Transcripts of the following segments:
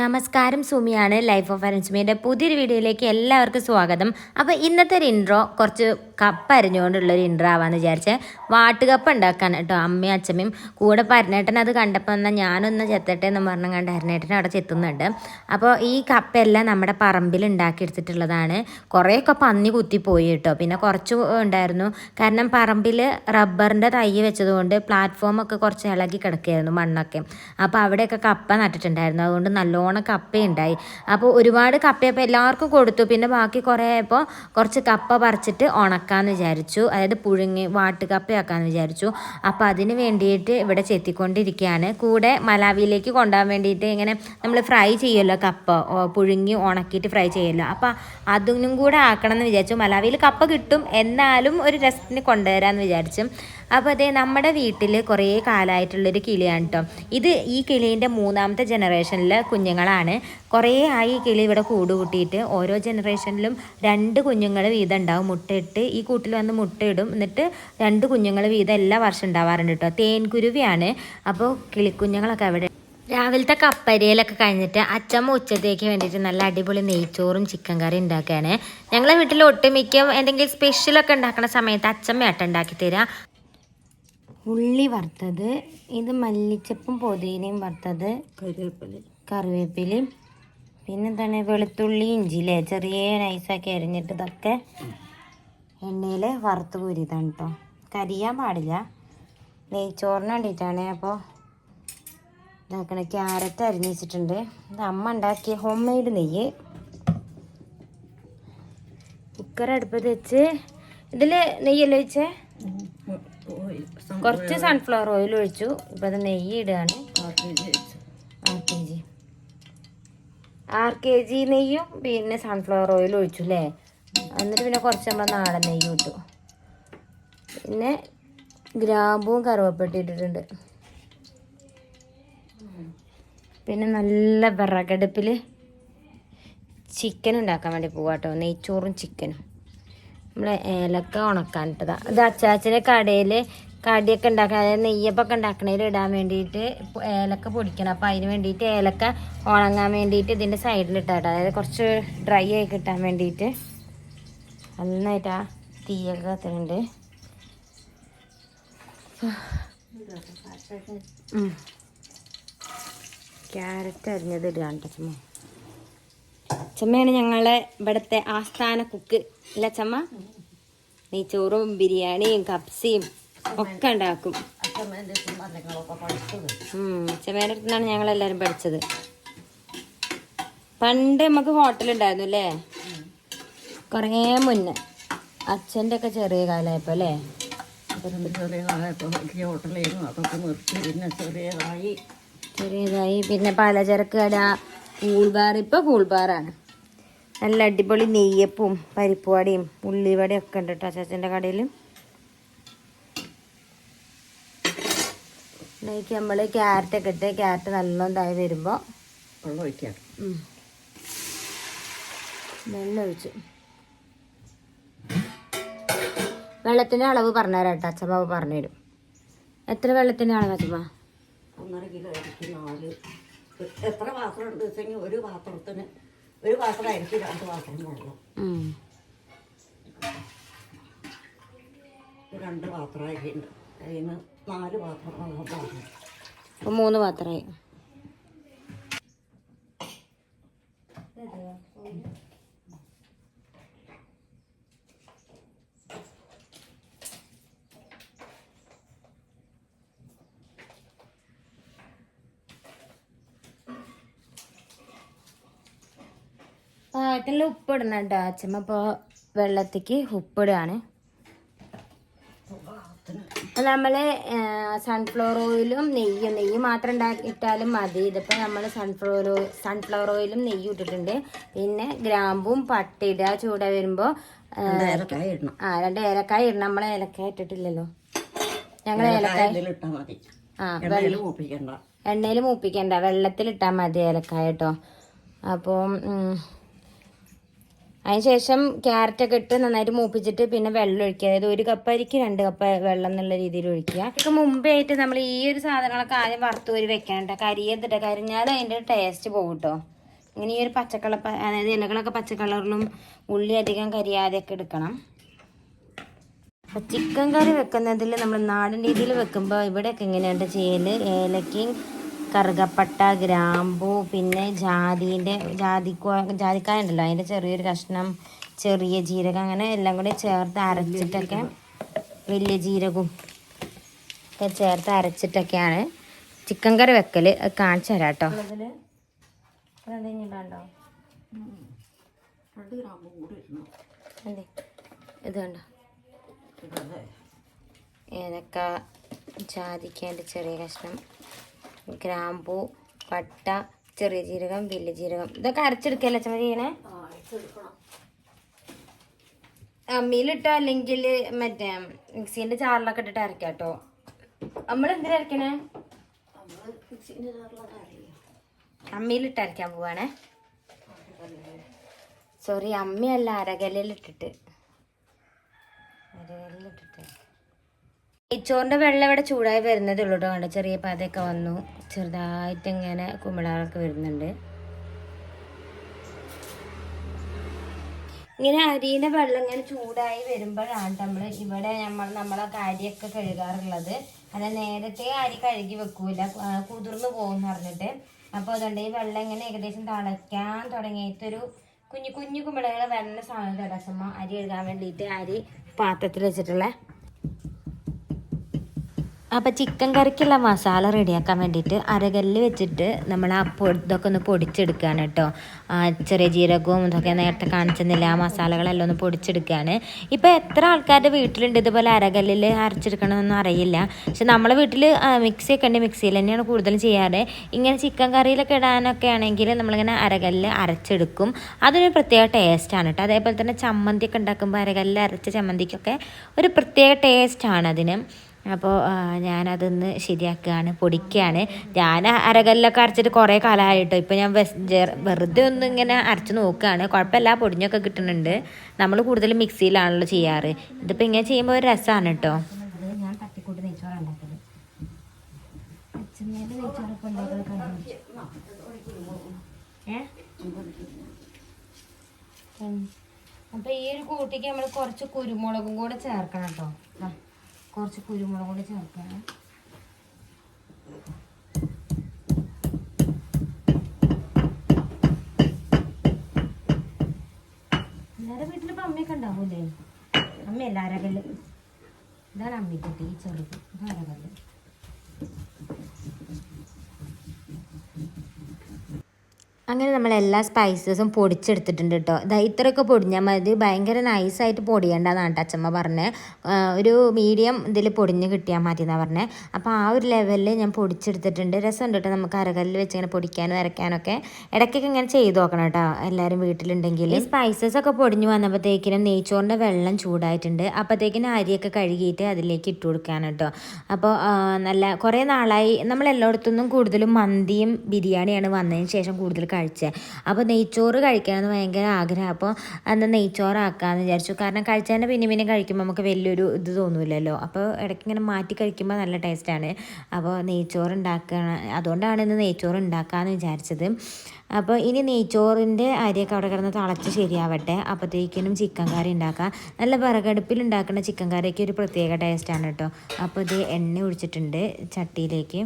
നമസ്കാരം സുമിയാണ്. Life of അരഞ്ച്മിയുടെ പുതിയൊരു വീഡിയോയിലേക്ക് എല്ലാവർക്കും സ്വാഗതം. അപ്പോൾ ഇന്നത്തെ ഒരു ഇൻട്രോ കുറച്ച് കപ്പ് അരിഞ്ഞുകൊണ്ടുള്ളൊരു ഇൻട്രോ ആവാന്ന് വിചാരിച്ചേ. വാട്ടുകപ്പ് ഉണ്ടാക്കാൻ കേട്ടോ അമ്മയും അച്ഛമ്മയും കൂടെ പരനേട്ടൻ അത് കണ്ടപ്പോൾ എന്നാൽ ഞാനൊന്ന് ചെത്തട്ടെ എന്ന് പറഞ്ഞു കണ്ട് അരനേട്ടൻ അവിടെ ചെത്തുന്നുണ്ട്. അപ്പോൾ ഈ കപ്പെല്ലാം നമ്മുടെ പറമ്പിൽ ഉണ്ടാക്കിയെടുത്തിട്ടുള്ളതാണ്. കുറേയൊക്കെ പന്നി കുത്തിപ്പോയി കേട്ടോ. പിന്നെ കുറച്ച് ഉണ്ടായിരുന്നു. കാരണം പറമ്പിൽ റബ്ബറിന്റെ തൈ വെച്ചതുകൊണ്ട് പ്ലാറ്റ്ഫോമൊക്കെ കുറച്ച് ഇളകി കിടക്കുകയായിരുന്നു മണ്ണൊക്കെ. അപ്പോൾ അവിടെയൊക്കെ കപ്പ നട്ടിട്ടുണ്ടായിരുന്നു. അതുകൊണ്ട് നല്ലോണം കപ്പയുണ്ടായി അപ്പോൾ ഒരുപാട് കപ്പയപ്പോൾ എല്ലാവർക്കും കൊടുത്തു. പിന്നെ ബാക്കി കുറേ ആയപ്പോൾ കുറച്ച് കപ്പ പറിച്ചിട്ട് ഉണക്കാമെന്ന് വിചാരിച്ചു. അതായത് പുഴുങ്ങി വാട്ടുകപ്പയാക്കാമെന്ന് വിചാരിച്ചു. അപ്പോൾ അതിന് വേണ്ടിയിട്ട് ഇവിടെ ചെത്തിക്കൊണ്ടിരിക്കുകയാണ് കൂടെ മലാവിയിലേക്ക് കൊണ്ടുപോകാൻ വേണ്ടിയിട്ട് ഇങ്ങനെ നമ്മൾ ഫ്രൈ ചെയ്യുമല്ലോ കപ്പ. പുഴുങ്ങി ഉണക്കിയിട്ട് ഫ്രൈ ചെയ്യുമല്ലോ. അപ്പോൾ അതിനും കൂടെ ആക്കണം എന്ന് വിചാരിച്ചു. മലാവിയിൽ കപ്പ കിട്ടും. എന്നാലും ഒരു രസത്തിന് കൊണ്ടുവരാമെന്ന് വിചാരിച്ചു. അപ്പോൾ അതേ നമ്മുടെ വീട്ടിൽ കുറേ കാലമായിട്ടുള്ളൊരു കിളിയാണ് കേട്ടോ ഇത് ഈ കിളീന്റെ മൂന്നാമത്തെ ജനറേഷനിലെ കുഞ്ഞുങ്ങളാണ്. കുറേ ആയി ഈ കിളി ഇവിടെ കൂട് കൂട്ടിയിട്ട് ഓരോ ജനറേഷനിലും രണ്ട് കുഞ്ഞുങ്ങൾ വീതം ഉണ്ടാവും മുട്ടയിട്ട് ഈ കൂട്ടിൽ വന്ന് മുട്ടയിടും. എന്നിട്ട് രണ്ട് കുഞ്ഞുങ്ങൾ വീതം എല്ലാ വർഷം ഉണ്ടാവാറുണ്ട് കേട്ടോ തേൻകുരുവിയാണ്. അപ്പോൾ കിളിക്കുഞ്ഞുങ്ങളൊക്കെ അവിടെ രാവിലത്തെ കപ്പരിയലൊക്കെ കഴിഞ്ഞിട്ട് അച്ചമ്മ ഉച്ചത്തേക്ക് വേണ്ടിയിട്ട് നല്ല അടിപൊളി നെയ്ച്ചോറും ചിക്കൻ കറി ഉണ്ടാക്കുകയാണ്. ഞങ്ങളെ വീട്ടിൽ ഒട്ടുമിക്ക എന്തെങ്കിലും സ്പെഷ്യലൊക്കെ ഉണ്ടാക്കുന്ന സമയത്ത് അച്ചമ്മയാട്ടം ഉണ്ടാക്കി തരിക ഉള്ളി വറുത്തത് ഇത് മല്ലിച്ചപ്പും പുതിനയും വറുത്തത് കറിവേപ്പിലയും പിന്നെ എന്താണ് വെളുത്തുള്ളി ഇഞ്ചിയില്ലേ ചെറിയ നൈസാക്കി അരിഞ്ഞിട്ട് ഇതൊക്കെ എണ്ണയിൽ വറുത്ത് കോരിയതാണ് കേട്ടോ കരിയാൻ പാടില്ല. നെയ്ച്ചോറിന് വേണ്ടിയിട്ടാണ് അപ്പോൾ ഇതാക്കണ. ക്യാരറ്റ് അരിഞ്ഞ് വെച്ചിട്ടുണ്ട്. ഇത് അമ്മ ഉണ്ടാക്കിയ ഹോം മെയ്ഡ് നെയ്യ്. കുക്കർ അടുപ്പത്ത് വെച്ച് ഇതിൽ നെയ്യല്ലേ വെച്ചേ കുറച്ച് സൺഫ്ലവർ ഓയിൽ ഒഴിച്ചു. ഇപ്പൊ അത് നെയ്യ് ഇടുകയാണ്. R K G R K G നെയ്യും പിന്നെ സൺഫ്ലവർ ഓയിൽ ഒഴിച്ചു അല്ലേ എന്നിട്ട് പിന്നെ കുറച്ച് നമ്മൾ നാടൻ നെയ്യ് ഇട്ടു. പിന്നെ ഗ്രാമ്പും കറുവപ്പട്ടി ഇട്ടിട്ടുണ്ട്. പിന്നെ നല്ല വിറകടുപ്പിൽ ചിക്കൻ ഉണ്ടാക്കാൻ വേണ്ടി പോവാട്ടോ. നെയ്ച്ചോറും ചിക്കനും നമ്മളെ ഏലക്ക ഉണക്കാൻ ഇട്ടതാ ഇത് അച്ചാച്ചന്റെ കടയിൽ കടിയൊക്കെ ഉണ്ടാക്കാൻ അതായത് നെയ്യപ്പൊക്കെ ഉണ്ടാക്കണതിൽ ഇടാൻ വേണ്ടിയിട്ട് ഏലക്ക പൊടിക്കണം. അപ്പോൾ അതിന് വേണ്ടിയിട്ട് ഏലക്ക ഉണങ്ങാൻ വേണ്ടിയിട്ട് ഇതിന്റെ സൈഡിൽ ഇട്ടാട്ടോ അതായത് കുറച്ച് ഡ്രൈ ആയി കിട്ടാൻ വേണ്ടിയിട്ട്. നന്നായിട്ട് ആ തീയൊക്കെ കത്തുന്നുണ്ട്. ക്യാരറ്റ് അരിഞ്ഞത് ഇടുകയാണ് ചുമ്മാ. ചമ്മയാണ് ഞങ്ങളെ ഇവിടുത്തെ ആസ്ഥാന കുക്ക്. അല്ല ചമ്മ നെയ്ച്ചോറും ബിരിയാണിയും കപ്സിയും ഒക്കെ ഉണ്ടാക്കും. ചമ്മേന്റെ അടുത്ത് നിന്നാണ് ഞങ്ങൾ എല്ലാവരും പഠിച്ചത്. പണ്ട് നമുക്ക് ഹോട്ടൽ ഉണ്ടായിരുന്നു അല്ലേ? കുറേ മുന്നേ. അച്ഛന്റെ ഒക്കെ ചെറിയ കാലമായപ്പോൾ അല്ലേ? ചെറിയതായി. പിന്നെ പലചരക്ക് കട കൂൾബാർ ഇപ്പോൾ കൂൾബാറാണ്. നല്ല അടിപൊളി നെയ്യപ്പും പരിപ്പുവടയും ഉള്ളിവടയും ഒക്കെ ഉണ്ട് കേട്ടോ ചേച്ചന്റെ കടയിൽ ഇതിലേക്ക് നമ്മൾ ക്യാരറ്റ് ഒക്കെ ഇട്ട് ക്യാരറ്റ് നല്ലോണം ഇതായി വരുമ്പോൾ വെള്ളം ഒഴിക്കാം. വെള്ളം ഒഴിച്ചു. വെള്ളത്തിന്റെ അളവ് പറഞ്ഞുതരാം കേട്ടോ അച്ഛമ്മ പറഞ്ഞുതരും. എത്ര വെള്ളത്തിന്റെ അളവ് അച്ഛമ്മ ഒന്നര കിലോ നാല്. എത്ര പാത്രം ഉണ്ട് വെച്ചെങ്കിൽ ഒരു പാത്രത്തിന് ഒരു പാത്രം അരിക്ക് രണ്ട് പാത്രം വെള്ളം ഉം. രണ്ട് പാത്രം അരിയുണ്ട് അതിന് നാല് പാത്രം. വെള്ളം മൂന്ന് പാത്രമായി. പാട്ടിൽ ഉപ്പിടണം കേട്ടോ. അച്ഛമ്മ ഇപ്പോൾ വെള്ളത്തേക്ക് ഉപ്പിടുകയാണ്. നമ്മൾ സൺഫ്ലവർ ഓയിലും നെയ്യും നെയ്യ് മാത്രം ഉണ്ടാക്കി ഇട്ടാലും മതി ഇതിപ്പോൾ നമ്മൾ സൺഫ്ലവർ സൺഫ്ലവർ ഓയിലും നെയ്യും ഇട്ടിട്ടുണ്ട്. പിന്നെ ഗ്രാമ്പും പട്ടിയിട ചൂട വരുമ്പോൾ ആ രണ്ട് ഏലക്കായ ഇടണം. നമ്മൾ ഏലക്കായ ഇട്ടിട്ടില്ലല്ലോ. ഞങ്ങൾ ഏലക്കായ ആ എണ്ണയിൽ മൂപ്പിക്കണ്ട. വെള്ളത്തിൽ വെള്ളത്തിലിട്ടാൽ മതി ഏലക്കായ കേട്ടോ. അപ്പോൾ അതിനുശേഷം ക്യാരറ്റൊക്കെ ഇട്ട് നന്നായിട്ട് മൂപ്പിച്ചിട്ട് പിന്നെ വെള്ളം ഒഴിക്കുക. അതായത് ഒരു കപ്പ് അരിക്ക് രണ്ട് കപ്പ് വെള്ളം എന്നുള്ള രീതിയിൽ ഒഴിക്കുക. ഇതൊക്കെ മുമ്പേ ആയിട്ട് നമ്മൾ ഈ ഒരു സാധനങ്ങളൊക്കെ ആദ്യം വറുത്ത് ഒരു വെക്കണം കേട്ടോ. കരിയത്തിട്ട് കരിഞ്ഞാൽ അതിന്റെ ടേസ്റ്റ് പോകും കേട്ടോ. ഇങ്ങനെ ഈ ഒരു പച്ചക്കള അതായത് ഇലകളൊക്കെ പച്ചക്കളറിലും ഉള്ളി അധികം കരിയാതെയൊക്കെ എടുക്കണം. അപ്പം ചിക്കൻ കറി വെക്കുന്നതിൽ നമ്മൾ നാടൻ രീതിയിൽ വെക്കുമ്പോൾ ഇവിടെയൊക്കെ ഇങ്ങനെയുണ്ട് ചെയ്യൽ ഏലക്കയും കറുകപ്പട്ട ഗ്രാമ്പു പിന്നെ ജാതിന്റെ ജാതിക്ക ജാതിക്കായ ഉണ്ടല്ലോ അതിന്റെ ചെറിയൊരു കഷ്ണം ചെറിയ ജീരകം അങ്ങനെ എല്ലാം കൂടി ചേർത്ത് അരച്ചിട്ടൊക്കെ വലിയ ജീരകവും ഒക്കെ ചേർത്ത് അരച്ചിട്ടൊക്കെയാണ്. ചിക്കൻ കറി വെക്കൽ കാണിച്ചു തരാം കേട്ടോ. ഇത് കണ്ടോ ഏലക്ക ജാതിക്കേന്റെ ചെറിയ കഷ്ണം. ഗ്രാമ്പൂ പട്ട ചെറിയ ജീരകം വലിയ ജീരകം. ഇതൊക്കെ അരച്ചെടുക്കല്ലേ ചമ്മതി ചെയ്യണേ? അമ്മിയിലിട്ടോ അല്ലെങ്കിൽ മറ്റേ മിക്സീന്റെ ചാറിലൊക്കെ ഇട്ടിട്ട് അരക്കാം കേട്ടോ നമ്മൾ എന്തിനാ അരക്കണേ? അമ്മിയിലിട്ട് അരക്കാൻ പോവാണേ. സോറി അമ്മയല്ല അരകല്ലിലിട്ടിട്ട്. അരകല്ലിലിട്ടിട്ട്. നെയ്ച്ചോറിന്റെ വെള്ളം ഇവിടെ ചൂടായി വരുന്നതേ ഉള്ളൂ കേട്ടോ കണ്ടോ? ചെറിയ പാതയൊക്കെ വന്നു. ചെറുതായിട്ട് ഇങ്ങനെ കുമിളകളൊക്കെ വരുന്നുണ്ട്. ഇങ്ങനെ അരിയുടെ വെള്ളം ഇങ്ങനെ ചൂടായി വരുമ്പോഴാണ് നമ്മൾ ഇവിടെ നമ്മൾ നമ്മളെ അരിയൊക്കെ കഴുകാറുള്ളത്. അത് നേരത്തെ അരി കഴുകി വെക്കൂല. കുതിർന്നു പോകും പറഞ്ഞിട്ട്. അപ്പോൾ അതുകൊണ്ട് ഈ വെള്ളം ഇങ്ങനെ ഏകദേശം തിളയ്ക്കാൻ തുടങ്ങിയിട്ടൊരു കുഞ്ഞു കുഞ്ഞു കുമിളകൾ വരുന്ന സമയത്ത് ഇടച്ചമ്മ അരി കഴുകാൻ വേണ്ടിയിട്ട് അരി പാത്രത്തിൽ വെച്ചിട്ടുള്ള. അപ്പോൾ ചിക്കൻ കറിക്കുള്ള മസാല റെഡിയാക്കാൻ വേണ്ടിയിട്ട് അരകല്ല് വെച്ചിട്ട് നമ്മൾ ആ ഇതൊക്കെ ഒന്ന് പൊടിച്ചെടുക്കുകയാണ് കേട്ടോ ചെറിയ ജീരകവും ഇതൊക്കെ നേരത്തെ കാണിച്ചെന്നില്ല ആ മസാലകളെല്ലാം ഒന്ന് പൊടിച്ചെടുക്കുകയാണ് ഇപ്പോൾ എത്ര ആൾക്കാരുടെ വീട്ടിലുണ്ട്? ഇതുപോലെ അരകല്ലിൽ അരച്ചെടുക്കണമെന്നൊന്നും അറിയില്ല. പക്ഷെ നമ്മളെ വീട്ടിൽ മിക്സി ഒക്കെ ഉണ്ട്. മിക്സിയിൽ തന്നെയാണ് കൂടുതലും ചെയ്യാറ്. ഇങ്ങനെ ചിക്കൻ കറിയിലൊക്കെ ഇടാനൊക്കെ ആണെങ്കിൽ നമ്മളിങ്ങനെ അരകല്ല് അരച്ചെടുക്കും. അതൊരു പ്രത്യേക ടേസ്റ്റാണ് കേട്ടോ അതേപോലെ തന്നെ ചമ്മന്തിയൊക്കെ ഉണ്ടാക്കുമ്പോൾ അരകല്ല് അരച്ച ചമ്മന്തിക്കൊക്കെ ഒരു പ്രത്യേക ടേസ്റ്റാണ് അതിന്. അപ്പോൾ ഞാനതൊന്ന് ശരിയാക്കുകയാണ് പൊടിക്കുകയാണ്. ഞാൻ അരകല്ലൊക്കെ അരച്ചിട്ട് കുറേ കാലമായിട്ടോ ഇപ്പോൾ ഞാൻ വെറുതെ ഒന്നും ഇങ്ങനെ അരച്ച് നോക്കുകയാണ്. കുഴപ്പമില്ല പൊടിഞ്ഞൊക്കെ കിട്ടുന്നുണ്ട്. നമ്മൾ കൂടുതലും മിക്സിയിലാണല്ലോ ചെയ്യാറ്. ഇതിപ്പോൾ ഇങ്ങനെ ചെയ്യുമ്പോൾ ഒരു രസമാണ് കേട്ടോ ഞാൻ അപ്പോൾ ഈ ഒരു കൂട്ടിക്ക് നമ്മൾ കുറച്ച് കുരുമുളകും കൂടെ ചേർക്കണം കേട്ടോ കുറച്ച് കുരുമുളക് കൂടി ചേർക്കണം എല്ലാവരുടെ വീട്ടിലിപ്പോൾ അമ്മയൊക്കെ ഉണ്ടാവൂലേ? അമ്മയല്ല അരകല്ല്? ഇതാണ് അമ്മിക്കുട്ടി ഈ ചെറുത്. ഇത് അരകല്ല്. അങ്ങനെ നമ്മൾ എല്ലാ സ്പൈസസും പൊടിച്ചെടുത്തിട്ടുണ്ട് കേട്ടോ ഇതാ ഇത്രയൊക്കെ പൊടിഞ്ഞാൽ മതി. ഭയങ്കര നൈസായിട്ട് പൊടിയേണ്ടതാണ് അച്ഛമ്മ പറഞ്ഞത് ഒരു മീഡിയം ഇതിൽ പൊടിഞ്ഞ് കിട്ടിയാൽ മതി എന്നാണ് പറഞ്ഞത് അപ്പോൾ ആ ഒരു ലെവലിൽ ഞാൻ പൊടിച്ചെടുത്തിട്ടുണ്ട്. രസമുണ്ട് കേട്ടോ നമുക്ക് അരകല്ലിൽ വെച്ച് ഇങ്ങനെ പൊടിക്കാനും അരയ്ക്കാനൊക്കെ. ഇടയ്ക്കൊക്കെ ഇങ്ങനെ ചെയ്ത് നോക്കണം കേട്ടോ എല്ലാവരും വീട്ടിലുണ്ടെങ്കിൽ ഈ സ്പൈസസ് ഒക്കെ പൊടിഞ്ഞ് വന്നപ്പോഴത്തേക്കിനും നെയ്ച്ചോറിന്റെ വെള്ളം ചൂടായിട്ടുണ്ട്. അപ്പോഴത്തേക്കിനും അരിയൊക്കെ കഴുകിയിട്ട് അതിലേക്ക് ഇട്ട് കൊടുക്കാനാണ് കേട്ടോ അപ്പോൾ നല്ല കുറേ നാളായി നമ്മൾ എല്ലായിടത്തുനിന്നും കൂടുതലും മന്തിയും ബിരിയാണിയാണ് വന്നതിന് ശേഷം കൂടുതൽ കഴിച്ചത് അപ്പോൾ നെയ്ച്ചോറ് കഴിക്കണമെന്ന് ഭയങ്കര ആഗ്രഹം. അപ്പോൾ അന്ന് നെയ്ച്ചോറാക്കാമെന്ന് വിചാരിച്ചു. കാരണം കഴിച്ചതിന്റെ പിന്നെ പിന്നെ കഴിക്കുമ്പോൾ നമുക്ക് വലിയൊരു ഇത് തോന്നില്ലല്ലോ അപ്പോൾ ഇടയ്ക്ക് ഇങ്ങനെ മാറ്റി കഴിക്കുമ്പോൾ നല്ല ടേസ്റ്റാണ് അപ്പോൾ നെയ്ച്ചോറ് ഉണ്ടാക്കണം. അതുകൊണ്ടാണ് ഇന്ന് നെയ്ച്ചോറ് ഉണ്ടാക്കാമെന്ന് വിചാരിച്ചത്. അപ്പോൾ ഇനി നെയ്ച്ചോറിന്റെ അരിയൊക്കെ അവിടെ കിടന്ന് തിളച്ച് ശരിയാവട്ടെ. അപ്പോഴത്തേക്കിനും ചിക്കൻ കറി ഉണ്ടാക്കാം. നല്ല വിറകടുപ്പിൽ ഉണ്ടാക്കുന്ന ചിക്കൻ കറിയൊക്കെ ഒരു പ്രത്യേക ടേസ്റ്റാണ് കേട്ടോ. അപ്പോൾ ഇത് എണ്ണ ഒഴിച്ചിട്ടുണ്ട് ചട്ടിയിലേക്ക്.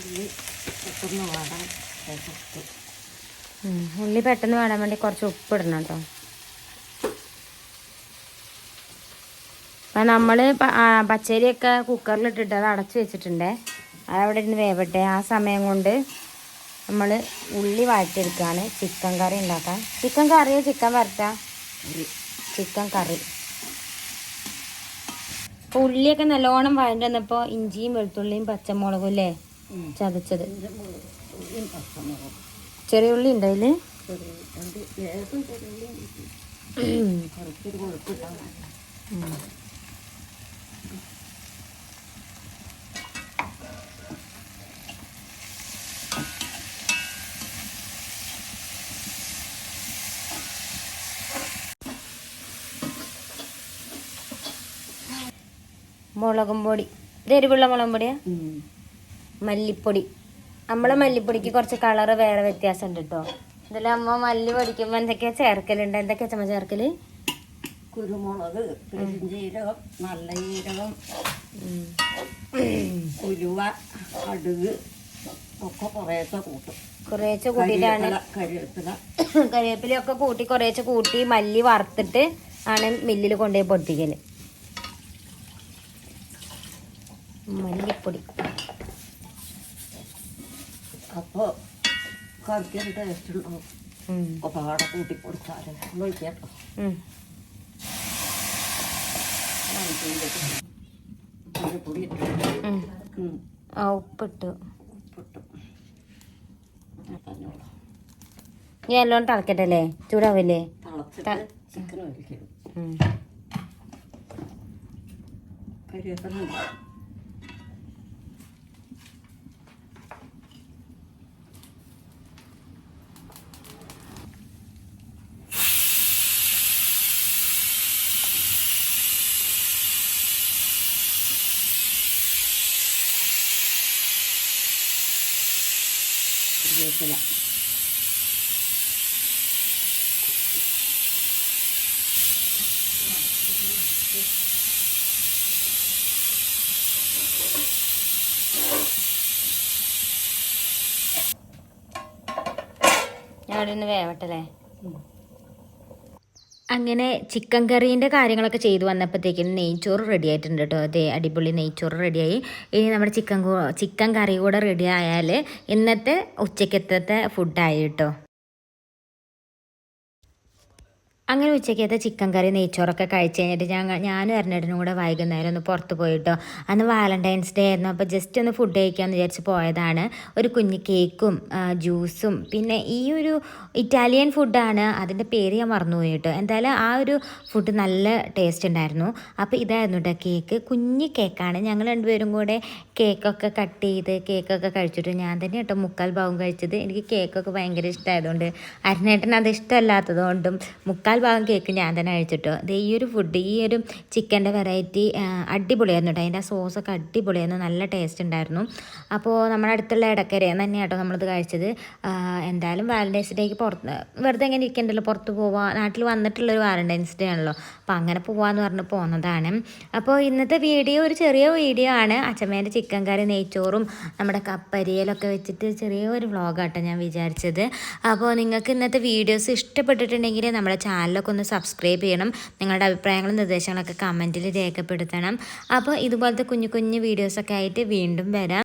ഉള്ളി പെട്ടെന്ന് വാടാൻ ഉപ്പ് ഉള്ളി പെട്ടെന്ന് വാടാൻ വേണ്ടി കുറച്ച് ഉപ്പ് ഇടണം കേട്ടോ അപ്പം നമ്മൾ പച്ചരിയൊക്കെ കുക്കറിലിട്ടിട്ട് അത് അടച്ച് വെച്ചിട്ടുണ്ട്. അതവിടെ ഇരുന്ന് വേവട്ടെ. ആ സമയം കൊണ്ട് നമ്മൾ ഉള്ളി വഴറ്റിയെടുക്കുകയാണ് ചിക്കൻ കറി ഉണ്ടാക്കാൻ. ചിക്കൻ കറിയോ? ചിക്കൻ വരട്ടാ. Chicken curry. അപ്പോൾ ഉള്ളിയൊക്കെ നല്ലോണം വഴണ്ടപ്പോൾ ഇഞ്ചിയും വെളുത്തുള്ളിയും പച്ചമുളകും അല്ലേ ചതച്ചത്. ചെറിയ ഉള്ളി ഉണ്ടോ അതിൽ? ചെറിയ രണ്ട് ഏതും ചെറിയ കുറച്ചൊരു കൊഴുപ്പിട്ടാണ് മുളകും പൊടി. ഇത് എരിവുള്ള മുളകും പൊടിയാ? മല്ലിപ്പൊടി. നമ്മളെ മല്ലിപ്പൊടിക്ക് കുറച്ച് കളറ് വേറെ വ്യത്യാസം ഉണ്ട് കേട്ടോ ഇതിൽ അമ്മ മല്ലി പൊടിക്കുമ്പോൾ എന്തൊക്കെയാ ചേർക്കലുണ്ട്? എന്തൊക്കെയാ ചമ്മ ചേർക്കൽ? കുരുമുളക് പെരുംജീരകം നല്ല ജീരകം കുരുവ കടുക് ഒക്കെ കുറേശ്ശെ കൂട്ടും. കുറേശ്ശെ കൂട്ടിയിട്ടാണ് കരിവേപ്പില കറിവേപ്പിലയൊക്കെ കൂട്ടി കുറേശ്ശെ കൂട്ടി മല്ലി വറുത്തിട്ട് ആണ് മില്ലിൽ കൊണ്ടുപോയി പൊട്ടിക്കൽ മല്ലിപ്പൊടി. അപ്പോൾ കറിക്കൊരു ടേസ്റ്റ് ഉണ്ടാവും. അപ്പോൾ പാടെ കൂട്ടി കൊടുത്താൽ നോക്കിയാട്ടോ. ആ ഉപ്പിട്ടു. ഞാൻ എല്ലാം തിളക്കട്ടെ അല്ലേ? ചൂടാവില്ലേ? ചിക്കൻ കരിവേപ്പില ഞാൻ നിന്ന് വേവട്ടല്ലേ അങ്ങനെ ചിക്കൻ കറീന്റെ കാര്യങ്ങളൊക്കെ ചെയ്തു വന്നപ്പോഴത്തേക്കും നെയ്ച്ചോറ് റെഡി ആയിട്ടുണ്ട് കേട്ടോ. അതെ അടിപൊളി നെയ്ച്ചോറ് റെഡിയായി ഇനി നമ്മുടെ ചിക്കൻ ചിക്കൻ കറി കൂടെ റെഡി ആയാൽ ഇന്നത്തെ ഉച്ചക്കത്തെ ഫുഡായി കേട്ടോ. അങ്ങനെ ഉച്ചക്കത്തെ ചിക്കൻ കറി നെയ്ച്ചോറൊക്കെ കഴിച്ച് കഴിഞ്ഞിട്ട് ഞാൻ ഞാനും അരനേട്ടനും കൂടെ വൈകുന്നേരം ഒന്ന് പുറത്ത് പോയിട്ടോ. അന്ന് വാലന്റൈൻസ് ഡേ ആയിരുന്നു അപ്പോൾ ജസ്റ്റ് ഒന്ന് ഫുഡ് കഴിക്കാമെന്ന് വിചാരിച്ച് പോയതാണ്. ഒരു കുഞ്ഞ് കേക്കും ജ്യൂസും പിന്നെ ഈ ഒരു ഇറ്റാലിയൻ ഫുഡാണ് അതിന്റെ പേര് ഞാൻ മറന്നു കേട്ടോ. എന്തായാലും ആ ഒരു ഫുഡ് നല്ല ടേസ്റ്റ് ഉണ്ടായിരുന്നു. അപ്പോൾ ഇതായിരുന്നു കേട്ടോ കേക്ക് കുഞ്ഞ് കേക്കാണ് ഞങ്ങൾ രണ്ടുപേരും കൂടെ കേക്കൊക്കെ കട്ട് ചെയ്ത് കേക്കൊക്കെ കഴിച്ചിട്ട് ഞാൻ തന്നെ കേട്ടോ മുക്കാൽ ഭാഗം കഴിച്ചത്. എനിക്ക് കേക്കൊക്കെ ഭയങ്കര ഇഷ്ടമായതുകൊണ്ട് അരുണേട്ടൻ അത് ഇഷ്ടമല്ലാത്തതുകൊണ്ടും മുക്കാൽ ഭാഗം കേക്ക് ഞാൻ തന്നെ കഴിച്ചിട്ടോ. ഇത് ഈ ഒരു ഫുഡ് ഈ ഒരു ചിക്കന്റെ വെറൈറ്റി അടിപൊളിയായിരുന്നു കേട്ടോ അതിന്റെ സോസ് സോസൊക്കെ അടിപൊളിയായിരുന്നു. നല്ല ടേസ്റ്റ് ഉണ്ടായിരുന്നു. അപ്പോൾ നമ്മുടെ അടുത്തുള്ള ഇടക്കരയിൽ തന്നെ കേട്ടോ നമ്മളിത് കഴിച്ചത്. എന്തായാലും വാലന്റൈൻസ് ഡേക്ക് പുറത്ത് വെറുതെ എങ്ങനെ ഇരിക്കണ്ടല്ലോ പുറത്ത് പോവാം. നാട്ടിൽ വന്നിട്ടുള്ളൊരു വാലന്റൈൻസ് ഡേ ആണല്ലോ. അപ്പോൾ അങ്ങനെ പോവാമെന്ന് പറഞ്ഞ് പോകുന്നതാണ് അപ്പോൾ ഇന്നത്തെ വീഡിയോ ഒരു ചെറിയ വീഡിയോ ആണ്. അച്ഛമ്മേന്റെ ചിക്കൻ കറി നെയ്ച്ചോറും നമ്മുടെ കപ്പരിയലൊക്കെ വെച്ചിട്ട് ചെറിയൊരു വ്ളോഗാട്ടോ ഞാൻ വിചാരിച്ചത്. അപ്പോൾ നിങ്ങൾക്ക് ഇന്നത്തെ വീഡിയോസ് ഇഷ്ടപ്പെട്ടിട്ടുണ്ടെങ്കിൽ നമ്മുടെ ചാനലൊക്കെ ഒന്ന് സബ്സ്ക്രൈബ് ചെയ്യണം. നിങ്ങളുടെ അഭിപ്രായങ്ങളും നിർദ്ദേശങ്ങളൊക്കെ കമന്റിൽ രേഖപ്പെടുത്തണം. അപ്പോൾ ഇതുപോലത്തെ കുഞ്ഞു കുഞ്ഞു വീഡിയോസൊക്കെ ആയിട്ട് വീണ്ടും വരാം.